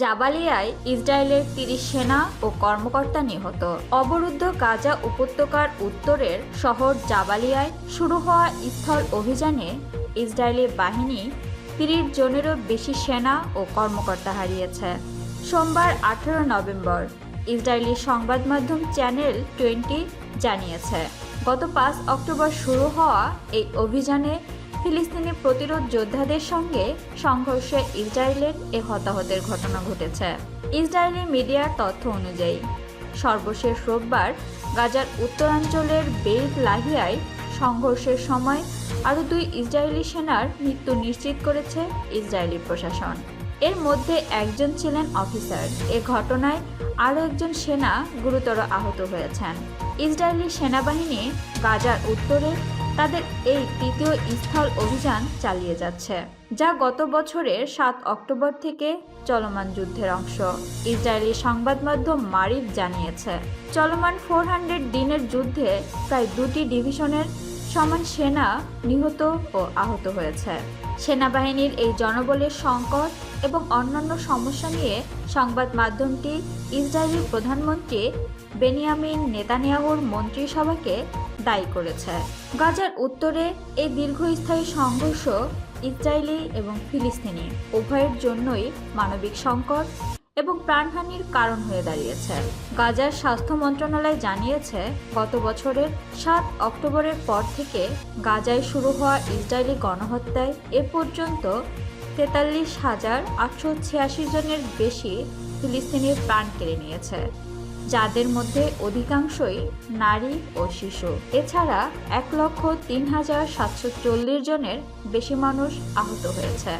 জাবালিয়ায় ইসরায়েলের তিরিশ সেনা ও কর্মকর্তা নিহত। অবরুদ্ধ গাজা উপত্যকার উত্তরের শহর জাবালিয়ায় শুরু হওয়া স্থল অভিযানে ইসরায়েলি বাহিনী তিরিশ জনেরও বেশি সেনা ও কর্মকর্তা হারিয়েছে। সোমবার আঠারো নভেম্বর ইসরায়েলি সংবাদ মাধ্যম চ্যানেল টোয়েন্টি জানিয়েছে, গত পাঁচ অক্টোবর শুরু হওয়া এই অভিযানে ফিলিস্তিনি প্রতিরোধ যোদ্ধাদের সঙ্গে সংঘর্ষে ইসরায়েলের এ হতাহতের ঘটনা ঘটেছে। ইসরায়েলি মিডিয়ার তথ্য অনুযায়ী, সর্বশেষ রোববার গাজার উত্তরাঞ্চলের বেইত লাহিয়ায় সংঘর্ষের সময় আরও দুই ইসরায়েলি সেনার মৃত্যু নিশ্চিত করেছে ইসরায়েলি প্রশাসন। এর মধ্যে একজন ছিলেন অফিসার। এ ঘটনায় আরও একজন সেনা গুরুতর আহত হয়েছেন। ইসরায়েলি সেনাবাহিনী গাজার উত্তরে তাদের এই তৃতীয় স্থল অভিযান চালিয়ে যাচ্ছে, যা গত বছরের সাত অক্টোবর থেকে চলমান যুদ্ধের অংশ। ইসরায়েলি সংবাদ মাধ্যম মারিফ জানিয়েছে, চলমান ফোর হান্ড্রেড দিনের যুদ্ধে প্রায় দুটি ডিভিশনের সমান সেনা নিহত ও আহত হয়েছে। সেনাবাহিনীর এই জনবলের সংকট এবং অন্যান্য সমস্যা নিয়ে সংবাদ মাধ্যমটি ইসরায়েলি প্রধানমন্ত্রী বেনিয়ামিন নেতানিয়াহুর মন্ত্রিসভাকে দায়ী করেছে। গাজার উত্তরে এই দীর্ঘস্থায়ী সংঘর্ষ ইসরায়েলি এবং ফিলিস্তিনি উভয়ের জন্যই মানবিক সংকট এবং প্রাণহানির কারণ হয়ে দাঁড়িয়েছে। গাজার স্বাস্থ্য মন্ত্রণালয় জানিয়েছে, গত বছরের সাত অক্টোবরের পর থেকে গাজায় শুরু হওয়া ইসরায়েলি গণহত্যায় এ পর্যন্ত তেতাল্লিশ হাজার আটশো ছিয়াশি জনের বেশি ফিলিস্তিনির প্রাণ কেড়ে নিয়েছে। যাদের মধ্যে অধিকাংশই নারী ও শিশু। এছাড়া এক লক্ষ তিন হাজার সাতশো চল্লিশ জনের বেশি মানুষ আহত হয়েছে।